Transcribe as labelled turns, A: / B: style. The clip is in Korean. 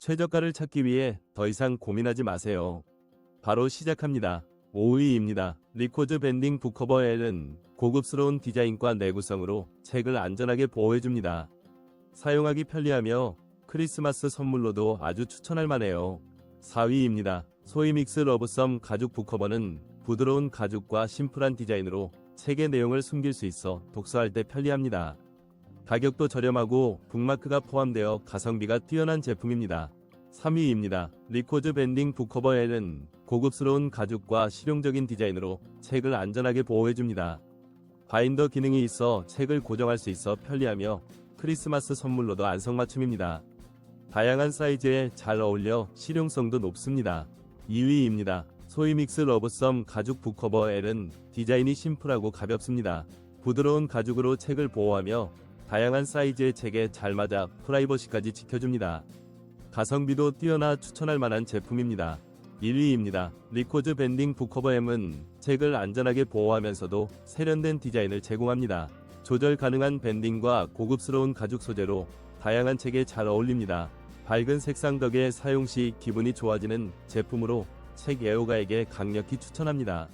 A: 최저가를 찾기 위해 더 이상 고민하지 마세요. 바로 시작합니다. 5위입니다. 리코즈 밴딩 북커버 L은 고급스러운 디자인과 내구성으로 책을 안전하게 보호해줍니다. 사용하기 편리하며 크리스마스 선물로도 아주 추천할 만해요. 4위입니다. 소이믹스 러브썸 가죽 북커버는 부드러운 가죽과 심플한 디자인으로 책의 내용을 숨길 수 있어 독서할 때 편리합니다. 가격도 저렴하고 북마크가 포함되어 가성비가 뛰어난 제품입니다. 3위입니다. 리코즈 밴딩 북커버 L은 고급스러운 가죽과 실용적인 디자인으로 책을 안전하게 보호해줍니다. 바인더 기능이 있어 책을 고정할 수 있어 편리하며 크리스마스 선물로도 안성맞춤입니다. 다양한 사이즈에 잘 어울려 실용성도 높습니다. 2위입니다. 소이믹스 러브썸 가죽 북커버 L은 디자인이 심플하고 가볍습니다. 부드러운 가죽으로 책을 보호하며 다양한 사이즈의 책에 잘 맞아 프라이버시까지 지켜줍니다. 가성비도 뛰어나 추천할 만한 제품입니다. 1위입니다. 리코즈 밴딩 북커버 M은 책을 안전하게 보호하면서도 세련된 디자인을 제공합니다. 조절 가능한 밴딩과 고급스러운 가죽 소재로 다양한 책에 잘 어울립니다. 밝은 색상 덕에 사용 시 기분이 좋아지는 제품으로 책 애호가에게 강력히 추천합니다.